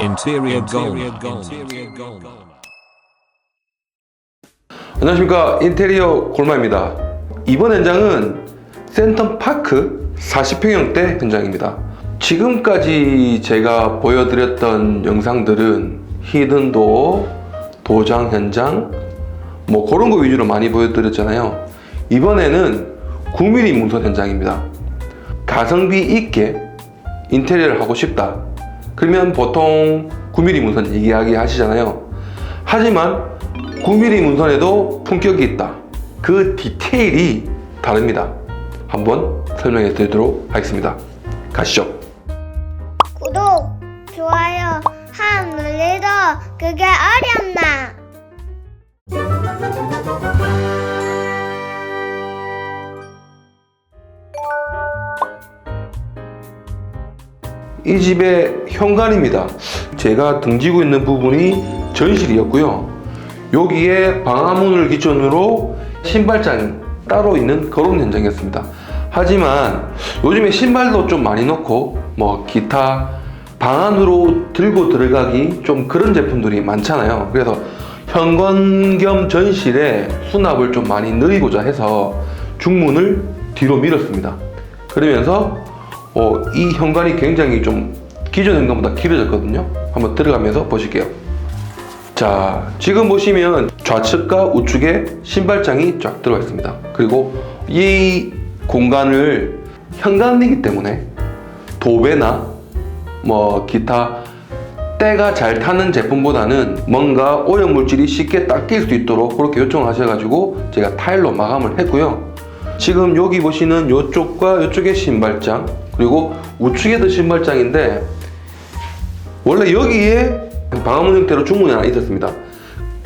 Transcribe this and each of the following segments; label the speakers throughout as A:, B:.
A: Interior Gold.
B: 안녕하십니까. 인테리어 골마입니다. 이번 현장은 센텀 파크 40평형대 현장입니다. 지금까지 제가 보여드렸던 영상들은 히든도 도장 현장 뭐 그런 거 위주로 많이 보여드렸잖아요. 이번에는 9mm 문선 현장입니다. 가성비 있게 인테리어를 하고 싶다 그러면 보통 9mm 문선 이야기 하시잖아요 하지만 9mm 문선에도 품격이 있다. 그 디테일이 다릅니다. 한번 설명해 드리도록 하겠습니다. 가시죠.
C: 구독, 좋아요, 함 눌리도 그게 어렵나?
B: 이 집의 현관입니다. 제가 등지고 있는 부분이 전실이었고요. 여기에 방화문을 기준으로 신발장이 따로 있는 그런 현장이었습니다. 하지만 요즘에 신발도 좀 많이 넣고 뭐 기타 방 안으로 들고 들어가기 좀 그런 제품들이 많잖아요. 그래서 현관 겸 전실에 수납을 좀 많이 늘리고자 해서 중문을 뒤로 밀었습니다. 그러면서 어, 이 현관이 굉장히 좀 기존 현관보다 길어졌거든요. 한번 들어가면서 보실게요. 자, 지금 보시면 좌측과 우측에 신발장이 쫙 들어가 있습니다. 그리고 이 공간을 현관이기 때문에 도배나 뭐 기타 때가 잘 타는 제품보다는 뭔가 오염물질이 쉽게 닦일 수 있도록 그렇게 요청하셔가지고 제가 타일로 마감을 했고요. 지금 여기 보시는 이쪽과 이쪽에 신발장 그리고 우측에도 신발장인데 원래 여기에 방화문 형태로 중문이 하나 있었습니다.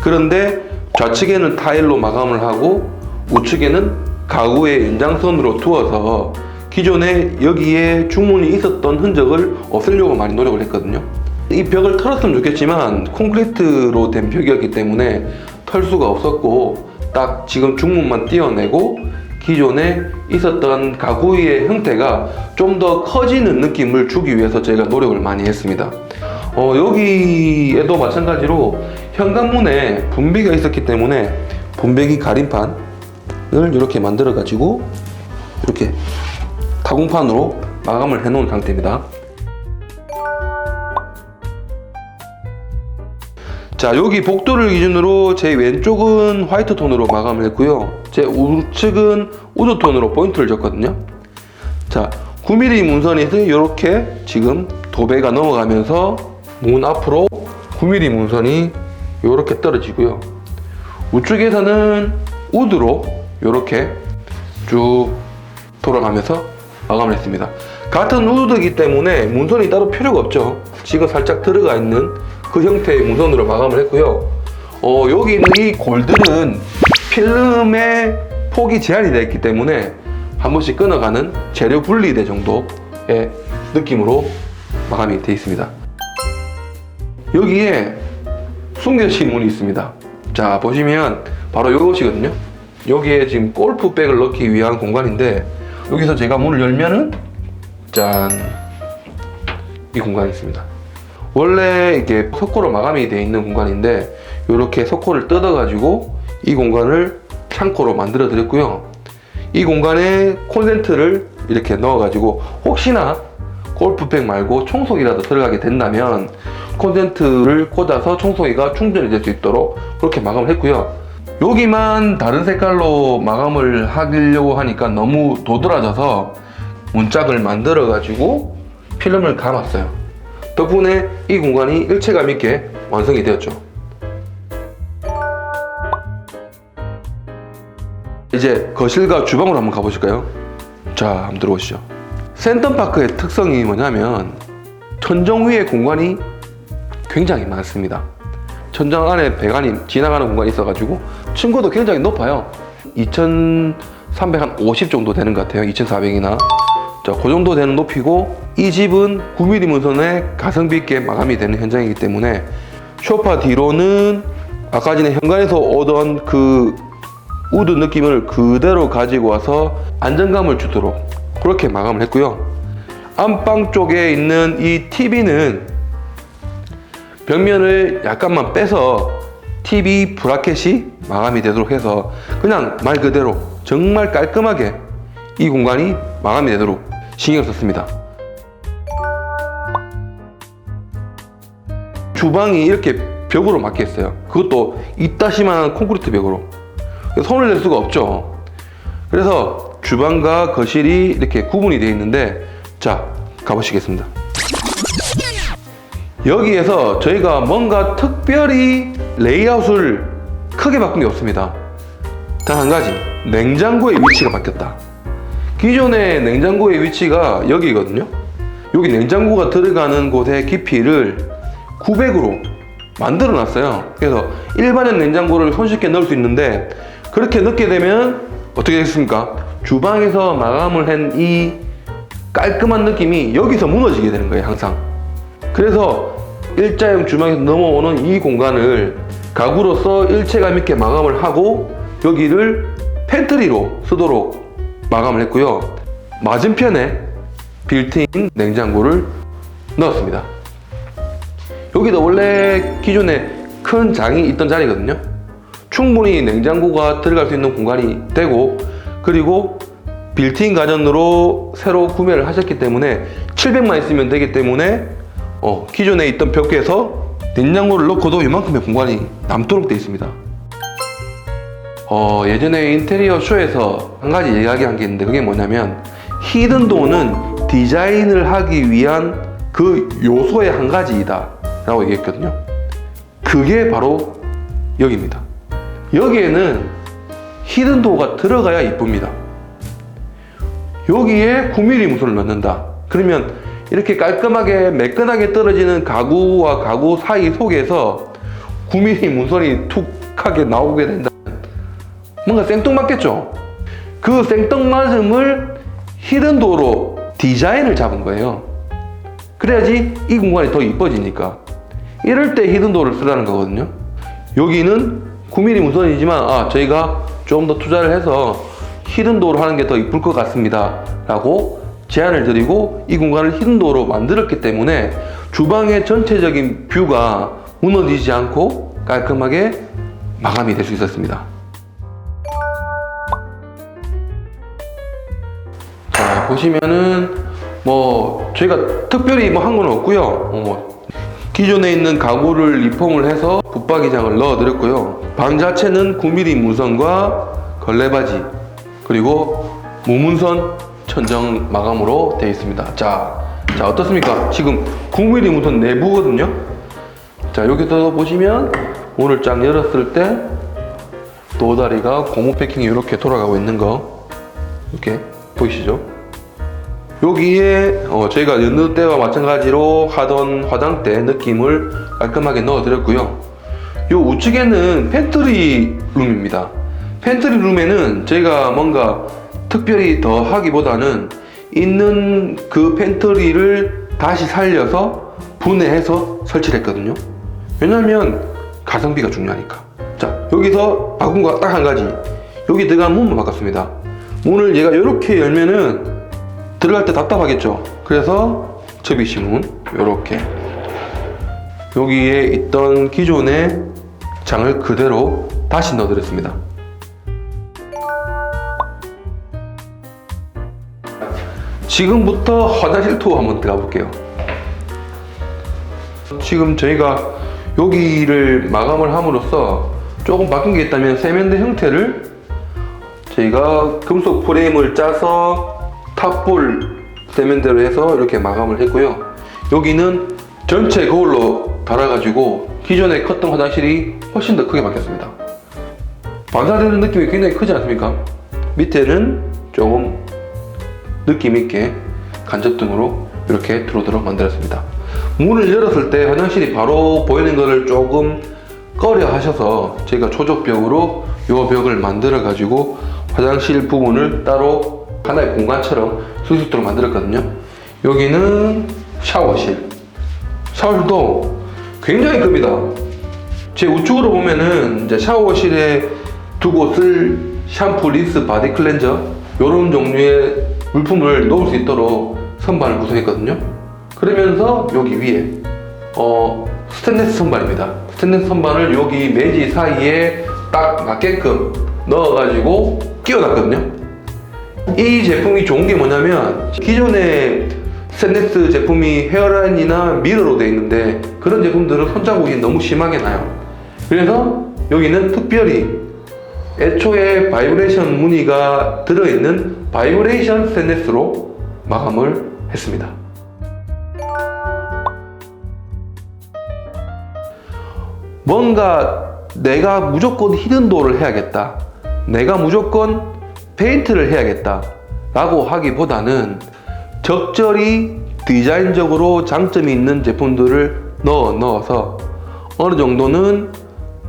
B: 그런데 좌측에는 타일로 마감을 하고 우측에는 가구의 연장선으로 두어서 기존에 여기에 중문이 있었던 흔적을 없애려고 많이 노력을 했거든요. 이 벽을 털었으면 좋겠지만 콘크리트로 된 벽이었기 때문에 털 수가 없었고 딱 지금 중문만 띄어내고 기존에 있었던 가구의 형태가 좀 더 커지는 느낌을 주기 위해서 제가 노력을 많이 했습니다. 어, 여기에도 마찬가지로 현관문에 분배가 있었기 때문에 분배기 가림판을 이렇게 만들어 가지고 이렇게 타공판으로 마감을 해 놓은 상태입니다. 자 여기 복도를 기준으로 제 왼쪽은 화이트 톤으로 마감을 했고요 제 우측은 우드 톤으로 포인트를 줬거든요. 자 9mm 문선에서 이렇게 지금 도배가 넘어가면서 문 앞으로 9mm 문선이 이렇게 떨어지고요. 우측에서는 우드로 이렇게 쭉 돌아가면서 마감을 했습니다. 같은 우드이기 때문에 문선이 따로 필요가 없죠. 지금 살짝 들어가 있는 그 형태의 문선으로 마감을 했고요. 어, 여기 있는 이 골들은 필름의 폭이 제한이 되어 있기 때문에 한 번씩 끊어가는 재료 분리대 정도의 느낌으로 마감이 되어 있습니다. 여기에 숨겨진 문이 있습니다. 자, 보시면 바로 이것이거든요. 여기에 지금 골프백을 넣기 위한 공간인데 여기서 제가 문을 열면은 짠! 이 공간이 있습니다. 원래 이게 석고로 마감이 되어 있는 공간인데 이렇게 석고를 뜯어 가지고 이 공간을 창고로 만들어 드렸고요. 이 공간에 콘센트를 이렇게 넣어 가지고 혹시나 골프백 말고 청소기라도 들어가게 된다면 콘센트를 꽂아서 청소기가 충전이 될 수 있도록 그렇게 마감을 했고요. 여기만 다른 색깔로 마감을 하려고 하니까 너무 도드라져서 문짝을 만들어 가지고 필름을 감았어요. 덕분에 이 공간이 일체감 있게 완성이 되었죠. 이제 거실과 주방으로 한번 가보실까요? 자, 한번 들어오시죠. 센텀파크의 특성이 뭐냐면 천정 위에 공간이 굉장히 많습니다. 천장 안에 배관이 지나가는 공간이 있어가지고 층고도 굉장히 높아요. 2,350 정도 되는 것 같아요. 2,400이나. 자, 그 정도 되는 높이고 이 집은 9mm 문선에 가성비 있게 마감이 되는 현장이기 때문에 쇼파 뒤로는 아까 전에 현관에서 오던 그 우드 느낌을 그대로 가지고 와서 안정감을 주도록 그렇게 마감을 했고요. 안방 쪽에 있는 이 TV는 벽면을 약간만 빼서 TV 브라켓이 마감이 되도록 해서 그냥 말 그대로 정말 깔끔하게 이 공간이 마감이 되도록 신경 썼습니다. 주방이 이렇게 벽으로 막혀 있어요. 그것도 이따시만한 콘크리트 벽으로. 손을 낼 수가 없죠. 그래서 주방과 거실이 이렇게 구분이 되어 있는데 자 가보시겠습니다. 여기에서 저희가 뭔가 특별히 레이아웃을 크게 바꾼 게 없습니다. 단 한 가지 냉장고의 위치가 바뀌었다. 기존의 냉장고의 위치가 여기거든요. 여기 냉장고가 들어가는 곳의 깊이를 900으로 만들어 놨어요. 그래서 일반의 냉장고를 손쉽게 넣을 수 있는데 그렇게 넣게 되면 어떻게 되겠습니까? 주방에서 마감을 한 이 깔끔한 느낌이 여기서 무너지게 되는 거예요, 항상. 그래서 일자형 주방에서 넘어오는 이 공간을 가구로서 일체감 있게 마감을 하고 여기를 팬트리로 쓰도록 마감을 했고요. 맞은편에 빌트인 냉장고를 넣었습니다. 여기도 원래 기존에 큰 장이 있던 자리거든요. 충분히 냉장고가 들어갈 수 있는 공간이 되고 그리고 빌트인 가전으로 새로 구매를 하셨기 때문에 700만 있으면 되기 때문에 어, 기존에 있던 벽에서 냉장고를 넣고도 이만큼의 공간이 남도록 되어 있습니다. 어, 예전에 인테리어 쇼에서 한 가지 이야기한 게 있는데 그게 뭐냐면 히든도어는 디자인을 하기 위한 그 요소의 한 가지이다 라고 얘기했거든요. 그게 바로 여기입니다. 여기에는 히든도어가 들어가야 이쁩니다. 여기에 9mm 무선을 넣는다. 그러면 이렇게 깔끔하게 매끈하게 떨어지는 가구와 가구 사이 속에서 9mm 무선이 툭하게 나오게 된다. 뭔가 생뚱맞겠죠? 그 생뚱맞음을 히든도어로 디자인을 잡은 거예요. 그래야지 이 공간이 더 이뻐지니까. 이럴 때 히든도어를 쓰라는 거거든요. 여기는 9mm 무선이지만 아 저희가 좀 더 투자를 해서 히든도어로 하는 게 더 이쁠 것 같습니다. 라고 제안을 드리고 이 공간을 히든도어로 만들었기 때문에 주방의 전체적인 뷰가 무너지지 않고 깔끔하게 마감이 될 수 있었습니다. 자, 보시면은 뭐 저희가 특별히 뭐 한 건 없고요. 어, 기존에 있는 가구를 리폼을 해서 붙박이장을 넣어 드렸고요. 방 자체는 9mm 무선과 걸레바지 그리고 무문선 천정 마감으로 되어 있습니다. 자, 자 어떻습니까? 지금 9mm 무선 내부거든요. 자 여기서 보시면 문을 쫙 열었을 때 도다리가 고무 패킹이 이렇게 돌아가고 있는 거 이렇게 보이시죠? 여기에 어, 저희가 여느 때와 마찬가지로 하던 화장대 느낌을 깔끔하게 넣어드렸고요. 요 우측에는 팬트리 룸입니다. 팬트리 룸에는 저희가 뭔가 특별히 더 하기보다는 있는 그 팬트리를 다시 살려서 분해해서 설치를 했거든요. 왜냐면 가성비가 중요하니까. 자, 여기서 바꾼 거 딱 한 가지. 여기 들어간 문만 바꿨습니다. 문을 얘가 이렇게 열면은 들어갈 때 답답하겠죠. 그래서 접이식 문 이렇게 여기에 있던 기존의 장을 그대로 다시 넣어드렸습니다. 지금부터 화장실 투어 한번 들어가 볼게요. 지금 저희가 여기를 마감을 함으로써 조금 바뀐 게 있다면 세면대 형태를 저희가 금속 프레임을 짜서 탑볼 세면대로 해서 이렇게 마감을 했고요. 여기는 전체 거울로 달아가지고 기존에 컸던 화장실이 훨씬 더 크게 바뀌었습니다. 반사되는 느낌이 굉장히 크지 않습니까? 밑에는 조금 느낌 있게 간접등으로 이렇게 들어오도록 만들었습니다. 문을 열었을 때 화장실이 바로 보이는 것을 조금 꺼려 하셔서 제가 초적벽으로 이 벽을 만들어 가지고 화장실 부분을 따로 하나의 공간처럼 쓸 수 있도록 만들었거든요. 여기는 샤워실. 샤워실도 굉장히 큽니다. 제 우측으로 보면은 이제 샤워실에 두고 쓸 샴푸, 린스, 바디 클렌저 이런 종류의 물품을 넣을 수 있도록 선반을 구성했거든요. 그러면서 여기 위에 어, 스테인레스 선반입니다. 스테인레스 선반을 여기 매지 사이에 딱 맞게끔 넣어가지고 끼워놨거든요. 이 제품이 좋은 게 뭐냐면 기존의 스테인레스 제품이 헤어라인이나 미러로 되어 있는데 그런 제품들은 손자국이 너무 심하게 나요. 그래서 여기는 특별히 애초에 바이브레이션 무늬가 들어있는 바이브레이션 스테인레스로 마감을 했습니다. 뭔가 내가 무조건 히든도어를 해야겠다. 내가 무조건 페인트를 해야겠다. 라고 하기보다는 적절히 디자인적으로 장점이 있는 제품들을 넣어 넣어서 어느 정도는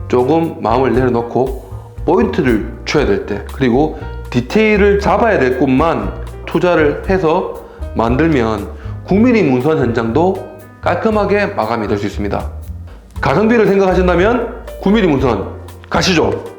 B: 조금 마음을 내려놓고 포인트를 줘야 될 때 그리고 디테일을 잡아야 될 곳만 투자를 해서 만들면 9mm 문선 현장도 깔끔하게 마감이 될 수 있습니다. 가성비를 생각하신다면 9mm 문선 가시죠.